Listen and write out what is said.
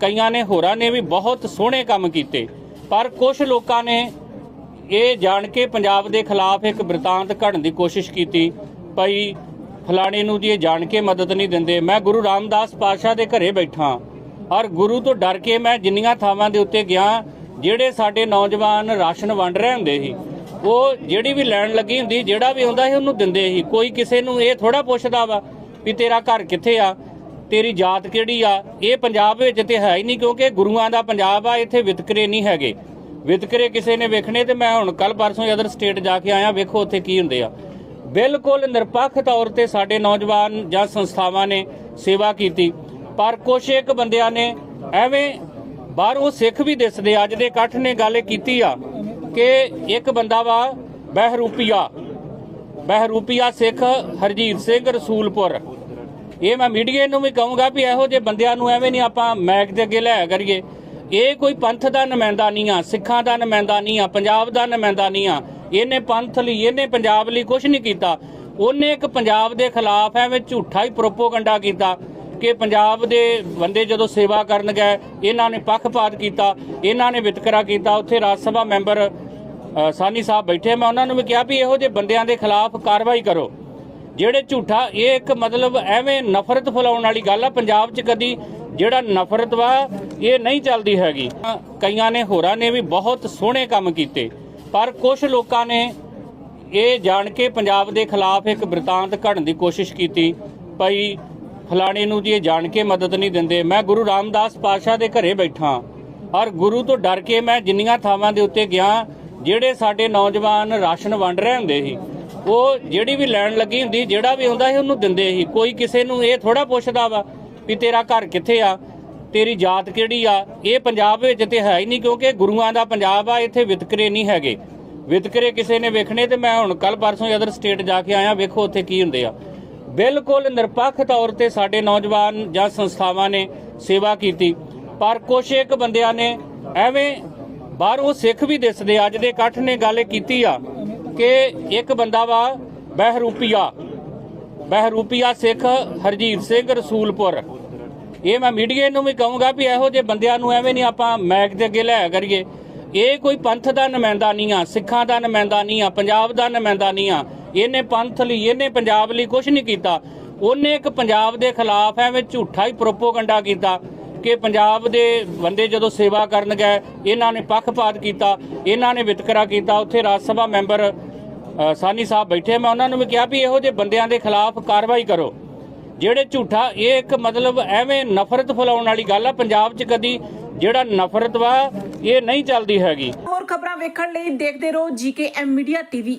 ਕਈਆਂ ਨੇ, ਹੋਰਾਂ ਨੇ ਵੀ ਬਹੁਤ ਸੋਹਣੇ ਕੰਮ ਕੀਤੇ। ਪਰ ਕੁਝ ਲੋਕਾਂ ਨੇ ਇਹ ਜਾਣ ਕੇ ਪੰਜਾਬ ਦੇ ਖਿਲਾਫ ਇੱਕ ਬ੍ਰਿਤਾਂਤ ਘੜਨ ਦੀ ਕੋਸ਼ਿਸ਼ ਕੀਤੀ। ਭਈ ਫਲਾਣੇ ਨੂੰ ਜੀ ਇਹ ਜਾਣ ਕੇ ਮਦਦ ਨਹੀਂ ਦਿੰਦੇ। ਮੈਂ ਗੁਰੂ ਰਾਮਦਾਸ ਪਾਤਸ਼ਾਹ ਦੇ ਘਰੇ ਬੈਠਾ ਔਰ ਗੁਰੂ ਤੋਂ ਡਰ ਕੇ ਮੈਂ ਜਿੰਨੀਆਂ ਥਾਵਾਂ ਦੇ ਉੱਤੇ ਗਿਆ, ਜਿਹੜੇ ਸਾਡੇ ਨੌਜਵਾਨ ਰਾਸ਼ਨ ਵੰਡ ਰਹੇ ਹੁੰਦੇ ਸੀ, ਉਹ ਜਿਹੜੀ ਵੀ ਲੈਣ ਲੱਗੀ ਹੁੰਦੀ, ਜਿਹੜਾ ਵੀ ਆਉਂਦਾ ਸੀ ਉਹਨੂੰ ਦਿੰਦੇ ਸੀ। ਕੋਈ ਕਿਸੇ ਨੂੰ ਇਹ ਥੋੜਾ ਪੁੱਛਦਾ ਵਾ ਵੀ ਤੇਰਾ ਘਰ ਕਿੱਥੇ ਆ? ਤੇਰੀ ਜਾਤ ਕਿਹੜੀ ਆ? ਇਹ ਪੰਜਾਬ ਵਿੱਚ ਤੇ ਹੈ ਹੀ ਨਹੀਂ ਕਿਉਂਕਿ ਗੁਰੂਆਂ ਦਾ ਪੰਜਾਬ ਆ, ਇੱਥੇ ਵਿਤਕਰੇ ਨਹੀਂ ਹੈਗੇ। ਵਿਤਕਰੇ ਕਿਸੇ ਨੇ ਵੇਖਣੇ ਤੇ ਮੈਂ ਹੁਣ ਕੱਲ ਪਰਸੋਂ ਅਦਰ ਸਟੇਟ ਜਾ ਕੇ ਆਇਆ, ਵੇਖੋ ਉੱਥੇ ਕੀ ਹੁੰਦੇ ਆ। ਬਿਲਕੁਲ ਨਿਰਪੱਖ ਤੌਰ ਤੇ ਸਾਡੇ ਨੌਜਵਾਨ ਜਾਂ ਸੰਸਥਾਵਾਂ ਨੇ ਸੇਵਾ ਕੀਤੀ, ਪਰ ਕੁਛ ਇੱਕ ਬੰਦਿਆਂ ਨੇ ਐਵੇਂ ਬਾਹਰੋਂ ਸਿੱਖ ਵੀ ਦਿਸਦੇ ਅੱਜ ਦੇ ਇਕੱਠ ਨੇ ਗੱਲ ਇਹ ਕੀਤੀ ਆ ਕਿ ਇੱਕ ਬੰਦਾ ਵਾ ਬਹਿਰੂਪੀਆ। ਬਹਿਰੂਪੀਆ ਸਿੱਖ ਹਰਜੀਤ ਸਿੰਘ ਰਸੂਲਪੁਰ। ਇਹ ਮੈਂ ਮੀਡੀਆ ਨੂੰ ਵੀ ਕਹੂੰਗਾ ਵੀ ਇਹੋ ਜਿਹੇ ਬੰਦਿਆਂ ਨੂੰ ਐਵੇਂ ਨਹੀਂ ਆਪਾਂ ਮੈਕ ਦੇ ਅੱਗੇ ਲਿਆ ਕਰੀਏ। ਇਹ ਕੋਈ ਪੰਥ ਦਾ ਨੁਮਾਇੰਦਾ ਨਹੀਂ ਆ, ਸਿੱਖਾਂ ਦਾ ਨੁਮਾਇੰਦਾ ਨਹੀਂ ਆ, ਪੰਜਾਬ ਦਾ ਨੁਮਾਇੰਦਾ ਨਹੀਂ ਆ। ਇਹਨੇ ਪੰਥ ਲਈ, ਇਹਨੇ ਪੰਜਾਬ ਲਈ ਕੁਝ ਨਹੀਂ ਕੀਤਾ। ਉਹਨੇ ਇੱਕ ਪੰਜਾਬ ਦੇ ਖਿਲਾਫ ਐਵੇਂ ਝੂਠਾ ਹੀ ਪ੍ਰੋਪੋਗੰਡਾ ਕੀਤਾ ਕਿ ਪੰਜਾਬ ਦੇ ਬੰਦੇ ਜਦੋਂ ਸੇਵਾ ਕਰਨ ਗਏ, ਇਹਨਾਂ ਨੇ ਪੱਖਪਾਤ ਕੀਤਾ, ਇਹਨਾਂ ਨੇ ਵਿਤਕਰਾ ਕੀਤਾ। ਉੱਥੇ ਰਾਜ ਸਭਾ ਮੈਂਬਰ ਸਾਨੀ ਸਾਹਿਬ ਬੈਠੇ। ਮੈਂ ਉਹਨਾਂ ਨੂੰ ਵੀ ਕਿਹਾ ਵੀ ਇਹੋ ਜਿਹੇ ਬੰਦਿਆਂ ਦੇ ਖਿਲਾਫ ਕਾਰਵਾਈ ਕਰੋ। ਜਿਹੜੇ ਝੂਠਾ, ਇਹ ਇੱਕ ਮਤਲਬ ਐਵੇਂ ਨਫ਼ਰਤ ਫੈਲਾਉਣ ਵਾਲੀ ਗੱਲ ਆ, ਪੰਜਾਬ 'ਚ ਕਦੀ ਜਿਹੜਾ ਨਫ਼ਰਤ ਵਾ, ਇਹ ਨਹੀਂ ਚੱਲਦੀ ਹੈਗੀ। ਕਈਆਂ ਨੇ, ਹੋਰਾਂ ਨੇ ਵੀ ਬਹੁਤ ਸੋਹਣੇ ਕੰਮ ਕੀਤੇ, ਪਰ ਕੁਝ ਲੋਕਾਂ ਨੇ ਇਹ ਜਾਣ ਕੇ ਪੰਜਾਬ ਦੇ ਖਿਲਾਫ ਇੱਕ ਬ੍ਰਿਤਾਂਤ ਘੜਨ ਦੀ ਕੋਸ਼ਿਸ਼ ਕੀਤੀ, ਭਈ ਫਲਾਣੇ ਨੂੰ ਜੀ ਇਹ ਜਾਣ ਕੇ ਮਦਦ ਨਹੀਂ ਦਿੰਦੇ, ਮੈਂ ਗੁਰੂ ਰਾਮਦਾਸ ਪਾਤਸ਼ਾਹ ਦੇ ਘਰੇ ਬੈਠਾ, ਔਰ ਗੁਰੂ ਤੋਂ ਡਰ ਕੇ ਮੈਂ ਜਿੰਨੀਆਂ ਥਾਵਾਂ ਦੇ ਉੱਤੇ ਗਿਆ, ਜਿਹੜੇ ਸਾਡੇ ਨੌਜਵਾਨ ਰਾਸ਼ਨ ਵੰਡ ਰਹੇ ਹੁੰਦੇ ਸੀ ਉਹ ਜਿਹੜੀ ਵੀ ਲੈਣ ਲੱਗੀ ਹੁੰਦੀ, ਜਿਹੜਾ ਵੀ ਆਉਂਦਾ ਸੀ, ਉਹਨੂੰ ਦਿੰਦੇ ਸੀ। ਕੋਈ ਕਿਸੇ ਨੂੰ ਇਹ ਥੋੜਾ ਪੁੱਛਦਾ ਵਾ ਵੀ ਤੇਰਾ ਘਰ ਕਿੱਥੇ ਆ? ਤੇਰੀ ਜਾਤ ਕਿਹੜੀ ਆ? ਇਹ ਪੰਜਾਬ ਵਿੱਚ ਤੇ ਹੈ ਹੀ ਨਹੀਂ, ਕਿਉਂਕਿ ਗੁਰੂਆਂ ਦਾ ਪੰਜਾਬ ਆ, ਇੱਥੇ ਵਿਤਕਰੇ ਨਹੀਂ ਹੈਗੇ। ਵਿਤਕਰੇ ਕਿਸੇ ਨੇ ਵੇਖਣੇ ਤੇ ਮੈਂ ਹੁਣ ਕੱਲ ਪਰਸੋਂ ਅਦਰ ਸਟੇਟ ਜਾ ਕੇ ਆਇਆ, ਵੇਖੋ ਉੱਥੇ ਕੀ ਹੁੰਦੇ ਆ। ਬਿਲਕੁਲ ਨਿਰਪੱਖ ਤੌਰ ਤੇ ਸਾਡੇ ਨੌਜਵਾਨ ਜਾਂ ਸੰਸਥਾਵਾਂ ਨੇ ਸੇਵਾ ਕੀਤੀ। ਪਰ ਕੁਛ ਇੱਕ ਬੰਦਿਆਂ ਨੇ ਐਵੇਂ ਬਾਹਰੋਂ ਸਿੱਖ ਵੀ ਦਿਸਦੇ ਅੱਜ ਦੇ ਇਕੱਠ ਨੇ ਗੱਲ ਕੀਤੀ ਆ। ਕਿ ਇੱਕ ਬੰਦਾ ਵਾ ਬਹਿਰੂਪੀਆ ਬਹਿਰੂਪੀਆ ਸਿੱਖ ਹਰਜੀਤ ਸਿੰਘ ਰਸੂਲਪੁਰ। ਇਹ ਮੈਂ ਮੀਡੀਆ ਨੂੰ ਵੀ ਕਹੂੰਗਾ ਵੀ ਇਹੋ ਜਿਹੇ ਬੰਦਿਆਂ ਨੂੰ ਐਵੇਂ ਨਹੀਂ ਆਪਾਂ ਮੈਕ ਦੇ ਅੱਗੇ ਲਿਆ ਕਰੀਏ। ਇਹ ਕੋਈ ਪੰਥ ਦਾ ਨੁਮਾਇੰਦਾ ਨਹੀਂ ਆ, ਸਿੱਖਾਂ ਦਾ ਨੁਮਾਇੰਦਾ ਨਹੀਂ ਆ, ਪੰਜਾਬ ਦਾ ਨੁਮਾਇੰਦਾ ਨਹੀਂ ਆ। ਇਹਨੇ ਪੰਥ ਲਈ, ਇਹਨੇ ਪੰਜਾਬ ਲਈ ਕੁਝ ਨਹੀਂ ਕੀਤਾ। ਉਹਨੇ ਇੱਕ ਪੰਜਾਬ ਦੇ ਖਿਲਾਫ ਐਵੇਂ ਝੂਠਾ ਹੀ ਪ੍ਰੋਪੋਗੰਡਾ ਕੀਤਾ। ਕਿ ਪੰਜਾਬ ਦੇ ਬੰਦੇ ਜਦੋਂ ਸੇਵਾ ਕਰਨ ਗਏ, ਇਹਨਾਂ ਨੇ ਪੱਖਪਾਤ ਕੀਤਾ, ਇਹਨਾਂ ਨੇ ਵਿਤਕਰਾ ਕੀਤਾ, ਉੱਥੇ ਰਾਜ ਸਭਾ ਮੈਂਬਰ ਸਾਨੀ ਸਾਹਿਬ ਬੈਠੇ। ਮੈਂ ਉਹਨਾਂ ਨੂੰ ਵੀ ਕਿਹਾ ਵੀ ਇਹੋ ਜਿਹੇ ਬੰਦਿਆਂ ਦੇ ਖਿਲਾਫ ਕਾਰਵਾਈ ਕਰੋ। ਜਿਹੜੇ ਝੂਠਾ, ਇਹ ਇੱਕ ਮਤਲਬ ਐਵੇਂ ਨਫ਼ਰਤ ਫੈਲਾਉਣ ਵਾਲੀ ਗੱਲ ਆ, ਪੰਜਾਬ 'ਚ ਕਦੀ ਜਿਹੜਾ ਨਫ਼ਰਤ ਵਾ, ਇਹ ਨਹੀਂ ਚੱਲਦੀ ਹੈਗੀ। ਹੋਰ ਖਬਰਾਂ ਵੇਖਣ ਲਈ ਦੇਖਦੇ ਰਹੋ ਜੀਕੇਐਮ ਮੀਡੀਆ ਟੀਵੀ।